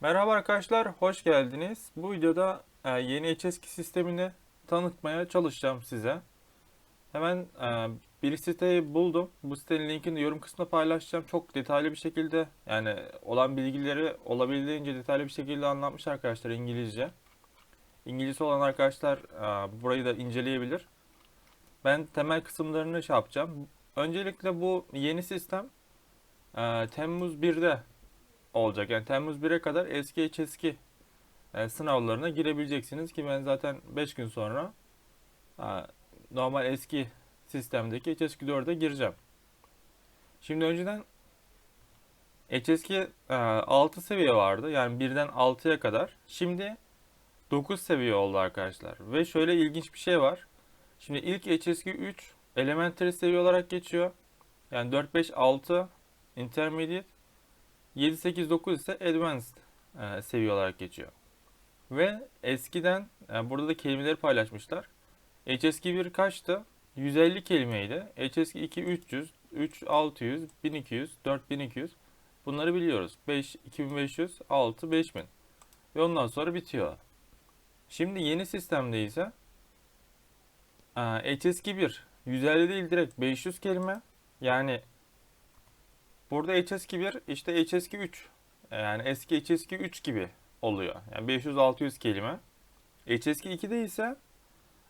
Merhaba arkadaşlar, hoş geldiniz. Bu videoda e, yeni HSK sistemini tanıtmaya çalışacağım size. Hemen e, bir siteyi buldum. Bu sitenin linkini yorum kısmına paylaşacağım. Çok detaylı bir şekilde yani olan bilgileri olabildiğince detaylı bir şekilde anlatmış arkadaşlar İngilizce. İngilizce olan arkadaşlar e, burayı da inceleyebilir. Ben temel kısımlarını şey yapacağım. Öncelikle bu yeni sistem Temmuz 1'de olacak. Yani Temmuz 1'e kadar eski HSK e, sınavlarına girebileceksiniz ki ben zaten 5 gün sonra e, normal eski sistemdeki HSK 4'e gireceğim. Şimdi önceden HSK e, 6 seviye vardı. Yani 1'den 6'ya kadar. Şimdi 9 seviye oldu arkadaşlar. Ve şöyle ilginç bir şey var. Şimdi ilk HSK 3 elementary seviye olarak geçiyor. Yani 4 5 6 intermediate 7, 8, 9 ise advanced e, seviye olarak geçiyor. Ve eskiden e, burada da kelimeleri paylaşmışlar. HSK 1 kaçtı? 150 kelimeydi. HSK 2 300, 3 600, 1200, 4200. Bunları biliyoruz. 5 2500, 6 5000. Ve ondan sonra bitiyor. Şimdi yeni sistemde ise e, HSK 1 150 değil direkt 500 kelime. Yani Burada HSK1 işte HSK3 yani eski HSK3 gibi oluyor. Yani 500-600 kelime. HSK2'de ise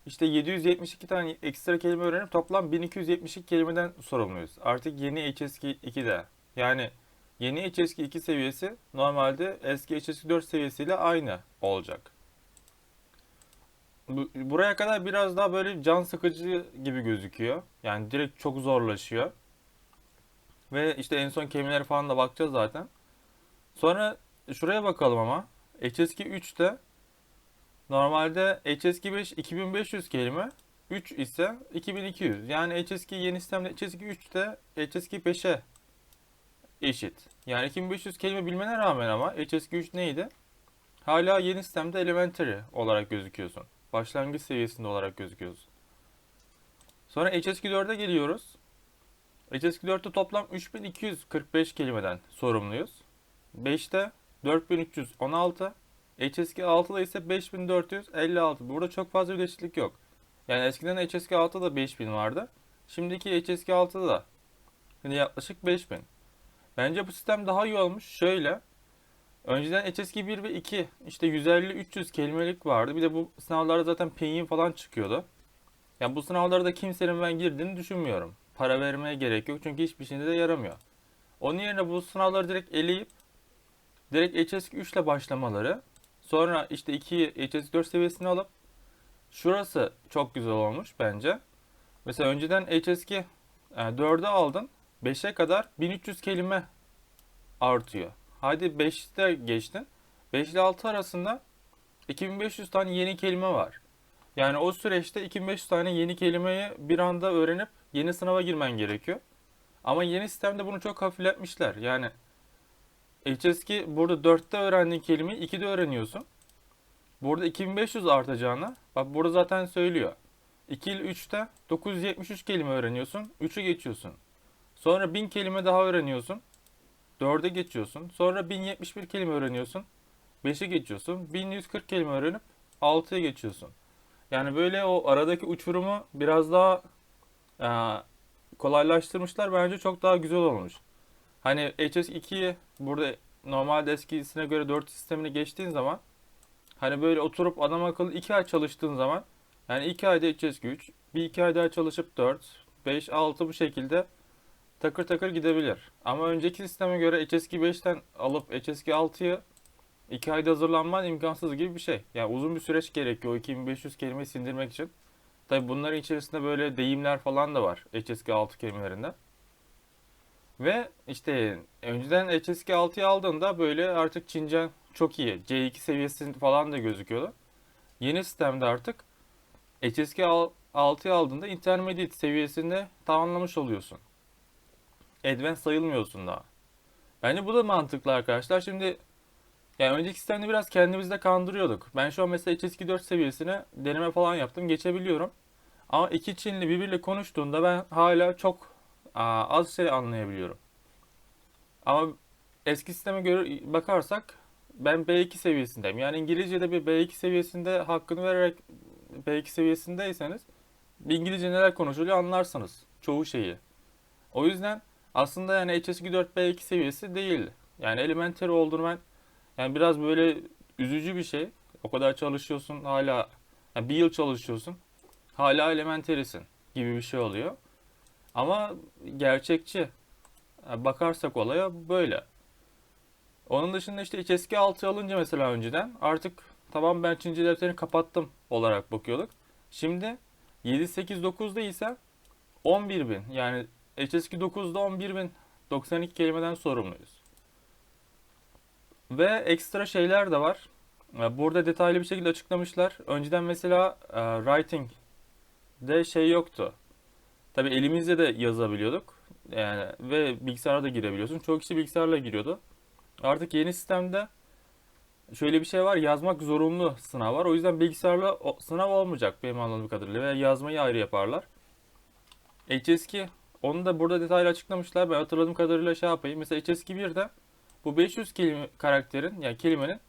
işte 772 tane ekstra kelime öğrenip toplam 1272 kelimeden sorumluyuz. Artık yeni HSK2'de yani yeni HSK2 seviyesi normalde eski HSK4 seviyesiyle aynı olacak. Bu- Buraya kadar biraz daha böyle can sıkıcı gibi gözüküyor. Yani direkt çok zorlaşıyor. Ve işte en son kelimelere falan da bakacağız zaten. Sonra şuraya bakalım ama. HSK 3'te normalde HSK 5 2500 kelime. 3 ise 2200. Yani HSK yeni sistemde HSK 3'te HSK 5'e eşit. Yani 2500 kelime bilmene rağmen ama HSK 3 neydi? Hala yeni sistemde elementary olarak gözüküyorsun. Başlangıç seviyesinde olarak gözüküyorsun. Sonra HSK 4'e geliyoruz. HSK 4'te toplam 3245 kelimeden sorumluyuz. 5'te 4316, HSK 6'da ise 5456. Burada çok fazla bir değişiklik yok. Yani eskiden HSK 6'da 5000 vardı. Şimdiki HSK 6'da da yani yaklaşık 5000. Bence bu sistem daha iyi olmuş. Şöyle. Önceden HSK 1 ve 2 işte 150-300 kelimelik vardı. Bir de bu sınavlarda zaten pinyin falan çıkıyordu. Yani bu sınavlara da kimsenin ben girdiğini düşünmüyorum. Para vermeye gerek yok çünkü hiçbir şeyinde de yaramıyor. Onun yerine bu sınavları direkt eleyip direkt HSK 3 ile başlamaları sonra işte 2'yi HSK 4 seviyesine alıp şurası çok güzel olmuş bence. Mesela önceden HSK 4'e aldın 5'e kadar 1300 kelime artıyor. Hadi 5'te geçtin. 5 ile 6 arasında 2500 tane yeni kelime var. Yani o süreçte 2500 tane yeni kelimeyi bir anda öğrenip yeni sınava girmen gerekiyor. Ama yeni sistemde bunu çok hafifletmişler. Yani HSK burada 4'te öğrendiğin kelimeyi 2'de öğreniyorsun. Burada 2500 artacağına, bak burada zaten söylüyor. 2 ile 3'te 973 kelime öğreniyorsun, 3'ü geçiyorsun. Sonra 1000 kelime daha öğreniyorsun, 4'e geçiyorsun. Sonra 1071 kelime öğreniyorsun, 5'i geçiyorsun. 1140 kelime öğrenip 6'ya geçiyorsun. Yani böyle o aradaki uçurumu biraz daha e, kolaylaştırmışlar. Bence çok daha güzel olmuş. Hani HS2'yi burada normalde eskisine göre 4 sistemine geçtiğin zaman hani böyle oturup adam akıllı 2 ay çalıştığın zaman yani 2 ayda HS3, bir 2 ay daha çalışıp 4, 5, 6 bu şekilde takır takır gidebilir. Ama önceki sisteme göre HSK 5'ten alıp HSK 6'yı 2 ayda hazırlanman imkansız gibi bir şey. Yani uzun bir süreç gerekiyor o 2500 kelimeyi sindirmek için. Tabi bunların içerisinde böyle deyimler falan da var HSK 6 kelimelerinde. Ve işte önceden HSK 6'yı aldığında böyle artık Çincen çok iyi. C2 seviyesi falan da gözüküyordu. Yeni sistemde artık HSK 6'yı aldığında intermediate seviyesinde tamamlamış oluyorsun. Advanced sayılmıyorsun daha. Bence bu da mantıklı arkadaşlar. Şimdi yani önceki sistemde biraz kendimizi de kandırıyorduk. Ben şu an mesela HSK 4 seviyesine deneme falan yaptım. Geçebiliyorum. Ama iki Çinli birbiriyle konuştuğunda ben hala çok aa, az şey anlayabiliyorum. Ama eski sisteme göre bakarsak ben B2 seviyesindeyim. Yani İngilizce'de bir B2 seviyesinde hakkını vererek B2 seviyesindeyseniz İngilizce neler konuşuluyor anlarsınız çoğu şeyi. O yüzden aslında yani HSQ 4 B2 seviyesi değil. Yani elementary olduğunu ben yani biraz böyle üzücü bir şey. O kadar çalışıyorsun hala yani bir yıl çalışıyorsun. Hala elementary'sin gibi bir şey oluyor. Ama gerçekçi. Yani bakarsak olaya böyle. Onun dışında işte HSK 6 alınca mesela önceden artık tamam ben Çince defterini kapattım olarak bakıyorduk. Şimdi 7, 8, 9'da ise 11.000 yani HSK 9'da 11.092 kelimeden sorumluyuz. Ve ekstra şeyler de var. E, Burada detaylı bir şekilde açıklamışlar. Önceden mesela e, writing de şey yoktu. Tabii elimizle de yazabiliyorduk. Yani ve bilgisayara da girebiliyorsun. Çoğu kişi bilgisayarla giriyordu. Artık yeni sistemde şöyle bir şey var. Yazmak zorunlu sınav var. O yüzden bilgisayarla sınav olmayacak benim anladığım kadarıyla. Ve yazmayı ayrı yaparlar. HSK onu da burada detaylı açıklamışlar. Ben hatırladığım kadarıyla şey yapayım. Mesela HSK 1'de bu 500 kelime karakterin yani kelimenin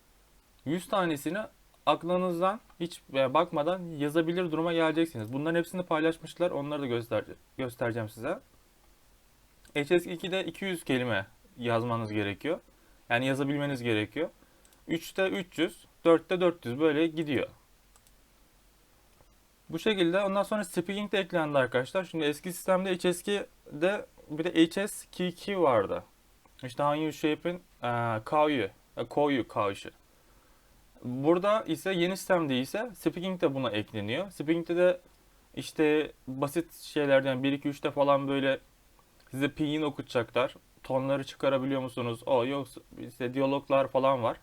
100 tanesini aklınızdan hiç bakmadan yazabilir duruma geleceksiniz. Bunların hepsini paylaşmışlar. Onları da göster göstereceğim size. HS2'de 200 kelime yazmanız gerekiyor. Yani yazabilmeniz gerekiyor. 3'te 300, 4'te 400 böyle gidiyor. Bu şekilde ondan sonra speaking de eklendi arkadaşlar. Şimdi eski sistemde HSK'de bir de HSKQ vardı. İşte Hanyu Shape'in e, K'yu, e, Ko'yu, K'şı. Burada ise yeni sistemde ise speaking de buna ekleniyor. Speaking'de de işte basit şeylerden 1 2 3'te falan böyle size pinyin okutacaklar. Tonları çıkarabiliyor musunuz? O yok işte diyaloglar falan var.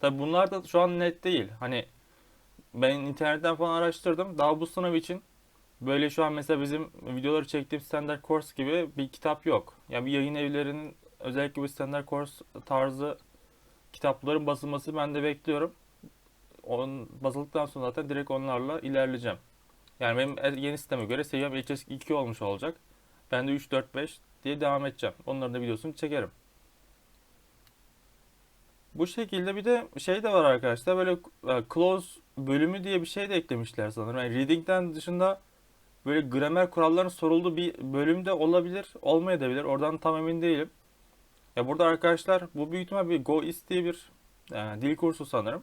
Tabi bunlar da şu an net değil. Hani ben internetten falan araştırdım. Daha bu sınav için böyle şu an mesela bizim videoları çektiğim Standard Course gibi bir kitap yok. Yani bir yayın evlerinin özellikle bu Standard Course tarzı kitapların basılması ben de bekliyorum. On, basıldıktan sonra zaten direkt onlarla ilerleyeceğim. Yani benim yeni sisteme göre seviyem HS2 olmuş olacak. Ben de 3, 4, 5 diye devam edeceğim. Onların da videosunu çekerim. Bu şekilde bir de şey de var arkadaşlar. Böyle e, close bölümü diye bir şey de eklemişler sanırım. Yani reading'den dışında böyle gramer kurallarının sorulduğu bir bölüm de olabilir, olmayabilir. Oradan tam emin değilim. Ya burada arkadaşlar bu büyük ihtimal bir GoIS diye bir e, dil kursu sanırım.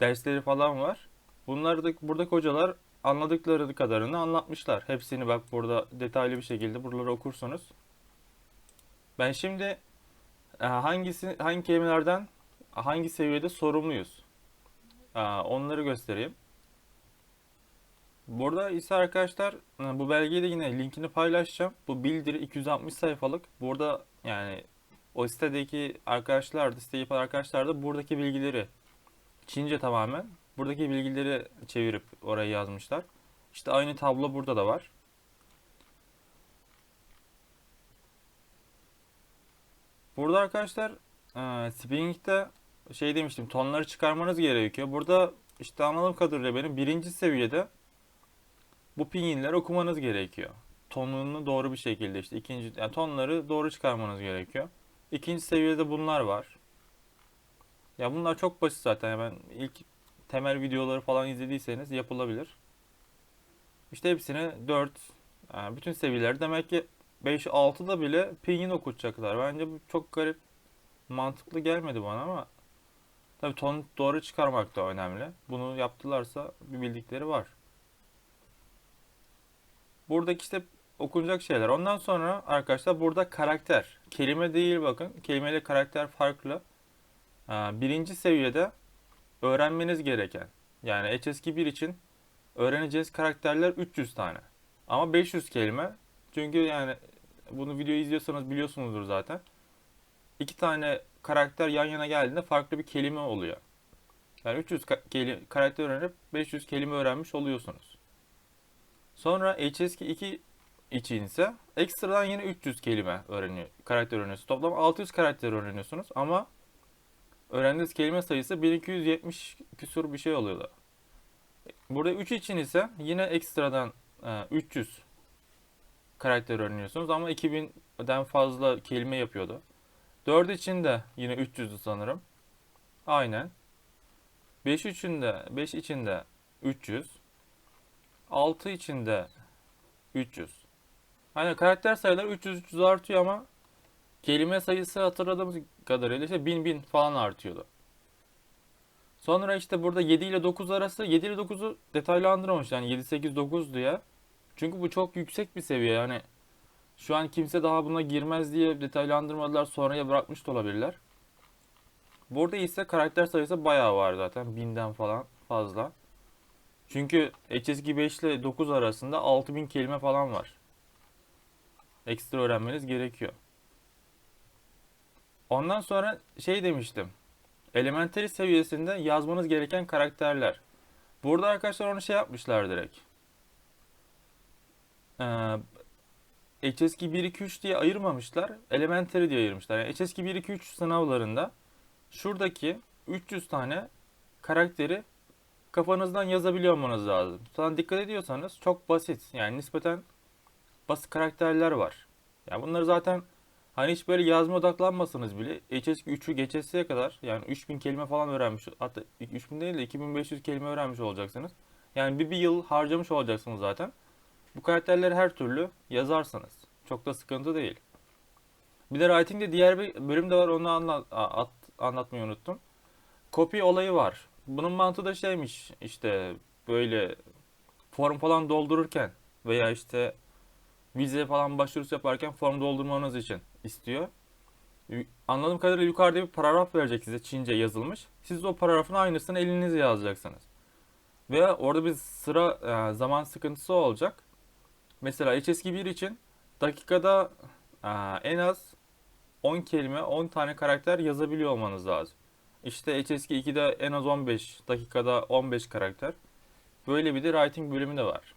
Dersleri falan var. Bunları da buradaki hocalar anladıkları kadarını anlatmışlar. Hepsini bak burada detaylı bir şekilde buraları okursunuz. Ben şimdi e, hangisi hangi kelimelerden hangi seviyede sorumluyuz? E, Onları göstereyim. Burada ise arkadaşlar e, bu belgeyi de yine linkini paylaşacağım. Bu bildiri 260 sayfalık. Burada yani o sitedeki arkadaşlar da siteyi yapan arkadaşlar da buradaki bilgileri Çince tamamen buradaki bilgileri çevirip oraya yazmışlar. İşte aynı tablo burada da var. Burada arkadaşlar e, Speaking'de şey demiştim tonları çıkarmanız gerekiyor. Burada işte anladığım kadarıyla benim birinci seviyede bu pinginleri okumanız gerekiyor. Tonunu doğru bir şekilde işte ikinci yani tonları doğru çıkarmanız gerekiyor. İkinci seviyede bunlar var. Ya bunlar çok basit zaten. Ben ilk temel videoları falan izlediyseniz yapılabilir. İşte hepsine 4 yani bütün seviyeler demek ki 5 6'da bile pingin okutacaklar. Bence bu çok garip mantıklı gelmedi bana ama tabii ton doğru çıkarmak da önemli. Bunu yaptılarsa bir bildikleri var. Buradaki işte okunacak şeyler. Ondan sonra arkadaşlar burada karakter. Kelime değil bakın. Kelimeyle karakter farklı. Ee, Birinci seviyede öğrenmeniz gereken yani HSK1 için öğreneceğiz karakterler 300 tane. Ama 500 kelime. Çünkü yani bunu video izliyorsanız biliyorsunuzdur zaten. İki tane karakter yan yana geldiğinde farklı bir kelime oluyor. Yani 300 ka- keli- karakter öğrenip 500 kelime öğrenmiş oluyorsunuz. Sonra HSK2 için ise ekstradan yine 300 kelime öğreniyor, karakter öğreniyorsunuz. Toplam 600 karakter öğreniyorsunuz ama öğrendiğiniz kelime sayısı 1270 küsur bir şey oluyordu. Burada 3 için ise yine ekstradan e, 300 karakter öğreniyorsunuz ama 2000'den fazla kelime yapıyordu. 4 için de yine 300'dü sanırım. Aynen. 5 içinde 5 içinde 300. 6 içinde 300. Aynen karakter sayıları 300 300 artıyor ama kelime sayısı hatırladığımız kadarıyla işte 1000 1000 falan artıyordu. Sonra işte burada 7 ile 9 arası 7 ile 9'u detaylandırmamış yani 7 8 9 diye. Çünkü bu çok yüksek bir seviye yani şu an kimse daha buna girmez diye detaylandırmadılar sonraya bırakmış da olabilirler. Burada ise karakter sayısı bayağı var zaten 1000'den falan fazla. Çünkü HSG 5 ile 9 arasında 6000 kelime falan var. Ekstra öğrenmeniz gerekiyor. Ondan sonra şey demiştim. Elementary seviyesinde yazmanız gereken karakterler. Burada arkadaşlar onu şey yapmışlar direkt. HSK 1 2 3 diye ayırmamışlar. Elementary diye ayırmışlar. Yani HSK 1 2 3 sınavlarında şuradaki 300 tane karakteri kafanızdan yazabiliyor olmanız lazım. Sana dikkat ediyorsanız çok basit. Yani nispeten basit karakterler var. Yani bunları zaten hani hiç böyle yazma odaklanmasanız bile HSK 3'ü geçesiye kadar yani 3000 kelime falan öğrenmiş hatta 3000 değil de 2500 kelime öğrenmiş olacaksınız. Yani bir, bir yıl harcamış olacaksınız zaten. Bu karakterleri her türlü yazarsınız. Çok da sıkıntı değil. Bir de writing'de diğer bir bölüm de var onu anlat, at, anlatmayı unuttum. Copy olayı var. Bunun mantığı da şeymiş işte böyle form falan doldururken veya işte vize falan başvurusu yaparken form doldurmanız için istiyor. Anladığım kadarıyla yukarıda bir paragraf verecek size Çince yazılmış. Siz o paragrafın aynısını elinizle yazacaksınız. Ve orada bir sıra e, zaman sıkıntısı olacak. Mesela HSK 1 için dakikada e, en az 10 kelime, 10 tane karakter yazabiliyor olmanız lazım. İşte HSK 2'de en az 15 dakikada 15 karakter. Böyle bir de writing bölümü de var.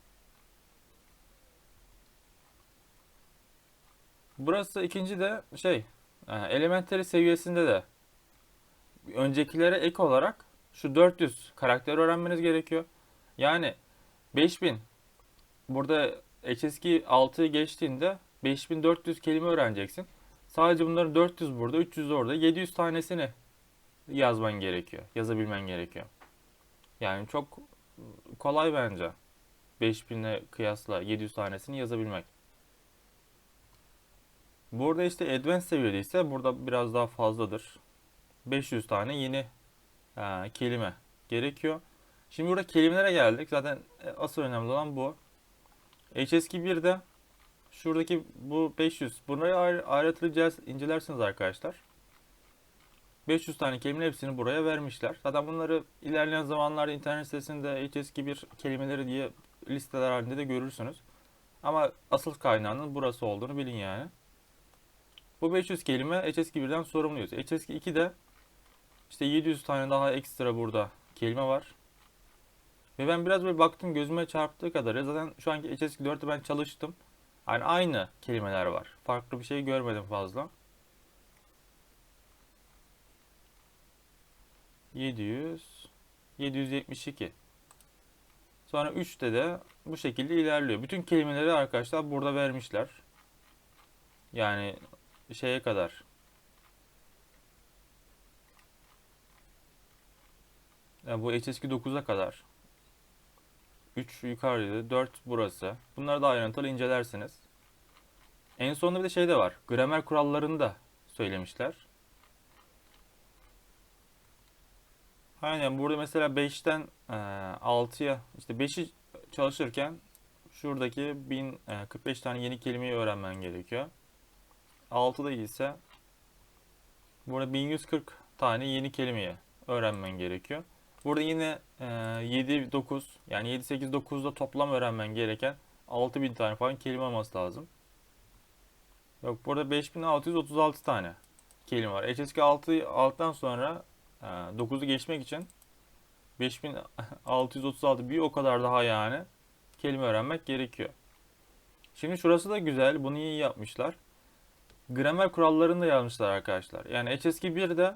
Burası ikinci de şey e, elementary seviyesinde de öncekilere ek olarak şu 400 karakter öğrenmeniz gerekiyor. Yani 5000 burada HSK 6'yı geçtiğinde 5400 kelime öğreneceksin. Sadece bunların 400 burada, 300 orada, 700 tanesini yazman gerekiyor. Yazabilmen gerekiyor. Yani çok kolay bence. 5000'e kıyasla 700 tanesini yazabilmek. Burada işte advanced seviyede ise burada biraz daha fazladır. 500 tane yeni e, kelime gerekiyor. Şimdi burada kelimelere geldik. Zaten e, asıl önemli olan bu. HSK 1'de şuradaki bu 500 bunları ayrı, ayrıntılı incelersiniz arkadaşlar. 500 tane kelime hepsini buraya vermişler. Zaten bunları ilerleyen zamanlarda internet sitesinde HSK1 kelimeleri diye listeler halinde de görürsünüz. Ama asıl kaynağının burası olduğunu bilin yani. Bu 500 kelime HSK1'den sorumluyuz. HSK2'de işte 700 tane daha ekstra burada kelime var. Ve ben biraz böyle baktım gözüme çarptığı kadar. Zaten şu anki HSK4'te ben çalıştım. Yani aynı kelimeler var. Farklı bir şey görmedim fazla. 700 772 Sonra 3'te de bu şekilde ilerliyor. Bütün kelimeleri arkadaşlar burada vermişler. Yani şeye kadar. Yani bu HSK 9'a kadar. 3 yukarıda, 4 burası. Bunları da ayrıntılı incelersiniz. En sonunda bir de şey de var. Gramer kurallarını da söylemişler. Aynen burada mesela 5'ten 6'ya işte 5'i çalışırken şuradaki 1045 tane yeni kelimeyi öğrenmen gerekiyor. 6'da ise burada 1140 tane yeni kelimeyi öğrenmen gerekiyor. Burada yine 7 9 yani 7 8 9'da toplam öğrenmen gereken 6000 tane falan kelime olması lazım. Yok burada 5636 tane kelime var. HSK 6 6'dan sonra 9'u geçmek için 5636 bir o kadar daha yani kelime öğrenmek gerekiyor. Şimdi şurası da güzel. Bunu iyi yapmışlar. Gramer kurallarını da yazmışlar arkadaşlar. Yani HSK 1'de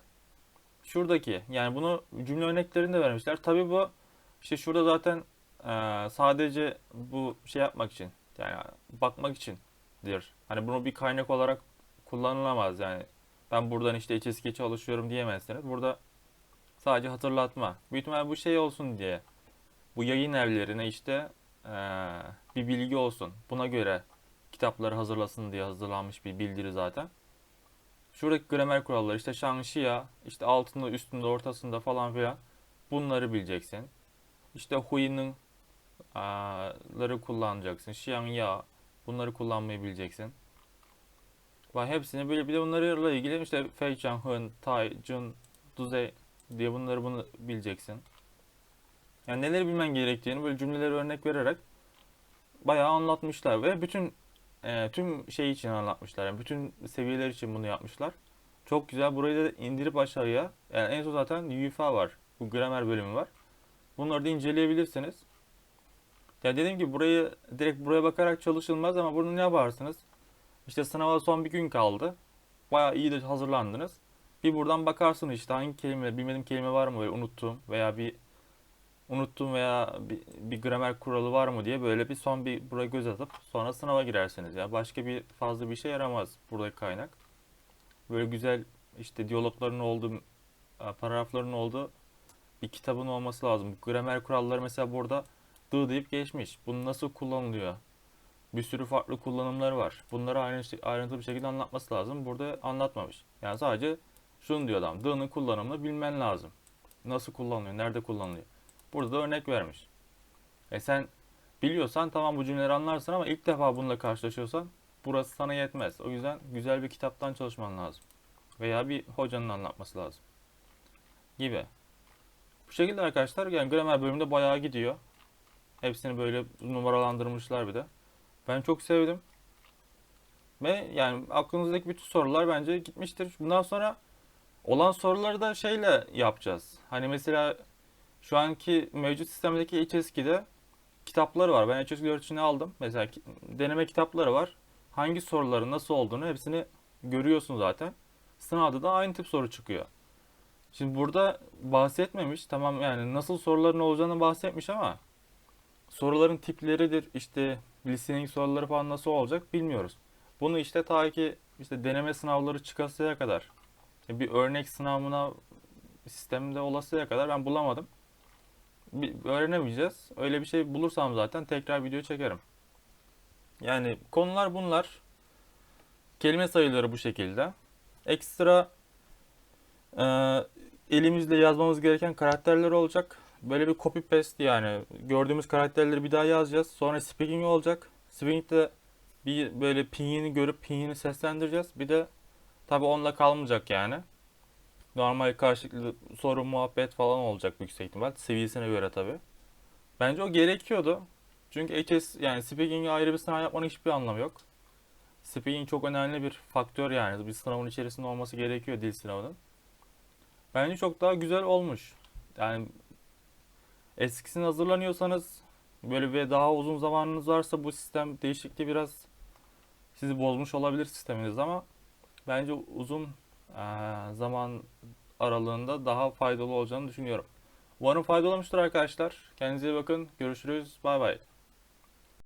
şuradaki yani bunu cümle örneklerini de vermişler. Tabi bu işte şurada zaten e, sadece bu şey yapmak için yani bakmak içindir. Hani bunu bir kaynak olarak kullanılamaz yani. Ben buradan işte HSK çalışıyorum diyemezsiniz. Burada Sadece hatırlatma. Büyük ihtimal bu şey olsun diye. Bu yayın evlerine işte eee, bir bilgi olsun. Buna göre kitapları hazırlasın diye hazırlanmış bir bildiri zaten. Şuradaki gramer kuralları işte Shangxia, işte altında, üstünde, ortasında falan filan bunları bileceksin. İşte Hui'nin ları kullanacaksın. Xiangya bunları kullanmayı bileceksin. Bak hepsini böyle bir de bunlarla ilgili işte Fei Chang, Hun, Tai, Jun, Duzey diye bunları bunu bileceksin. Yani neleri bilmen gerektiğini böyle cümleleri örnek vererek bayağı anlatmışlar ve bütün e, tüm şey için anlatmışlar. Yani bütün seviyeler için bunu yapmışlar. Çok güzel. Burayı da indirip aşağıya. Yani en son zaten UEFA var. Bu gramer bölümü var. Bunları da inceleyebilirsiniz. Ya dediğim gibi burayı direkt buraya bakarak çalışılmaz ama bunu ne yaparsınız? İşte sınava son bir gün kaldı. Bayağı iyi de hazırlandınız. Bir buradan bakarsın işte hangi kelime, bilmediğim kelime var mı böyle unuttuğum veya bir unuttuğum veya bir, bir gramer kuralı var mı diye böyle bir son bir buraya göz atıp sonra sınava girersiniz ya. Başka bir fazla bir şey yaramaz buradaki kaynak. Böyle güzel işte diyalogların olduğu, paragrafların olduğu bir kitabın olması lazım. Gramer kuralları mesela burada dı deyip geçmiş. Bunu nasıl kullanılıyor? Bir sürü farklı kullanımları var. Bunları ayrıntılı bir şekilde anlatması lazım. Burada anlatmamış. Yani sadece şunu diyor adam. D'nın kullanımını bilmen lazım. Nasıl kullanılıyor? Nerede kullanılıyor? Burada da örnek vermiş. E sen biliyorsan tamam bu cümleleri anlarsın ama ilk defa bununla karşılaşıyorsan burası sana yetmez. O yüzden güzel bir kitaptan çalışman lazım. Veya bir hocanın anlatması lazım. Gibi. Bu şekilde arkadaşlar yani gramer bölümünde bayağı gidiyor. Hepsini böyle numaralandırmışlar bir de. Ben çok sevdim. Ve yani aklınızdaki bütün sorular bence gitmiştir. Bundan sonra olan soruları da şeyle yapacağız. Hani mesela şu anki mevcut sistemdeki HSK'de kitapları var. Ben HSK 4 içine aldım. Mesela deneme kitapları var. Hangi soruların nasıl olduğunu hepsini görüyorsun zaten. Sınavda da aynı tip soru çıkıyor. Şimdi burada bahsetmemiş. Tamam yani nasıl soruların olacağını bahsetmiş ama soruların tipleridir. işte listening soruları falan nasıl olacak bilmiyoruz. Bunu işte ta ki işte deneme sınavları çıkasıya kadar bir örnek sınavına sistemde olasıya kadar ben bulamadım. Öğrenemeyeceğiz. Öyle bir şey bulursam zaten tekrar video çekerim. Yani konular bunlar. Kelime sayıları bu şekilde. Ekstra e, elimizle yazmamız gereken karakterler olacak. Böyle bir copy paste yani gördüğümüz karakterleri bir daha yazacağız. Sonra speaking olacak. Speaking'de bir böyle pinyini görüp pinyini seslendireceğiz. Bir de tabi onunla kalmayacak yani. Normal karşılıklı soru muhabbet falan olacak büyük ihtimal. Seviyesine göre tabi. Bence o gerekiyordu. Çünkü HS yani speaking'e ayrı bir sınav yapmanın hiçbir anlamı yok. Speaking çok önemli bir faktör yani. Bir sınavın içerisinde olması gerekiyor dil sınavının. Bence çok daha güzel olmuş. Yani eskisine hazırlanıyorsanız böyle ve daha uzun zamanınız varsa bu sistem değişikliği biraz sizi bozmuş olabilir sisteminiz ama bence uzun zaman aralığında daha faydalı olacağını düşünüyorum. Umarım faydalı olmuştur arkadaşlar. Kendinize iyi bakın. Görüşürüz. Bay bay.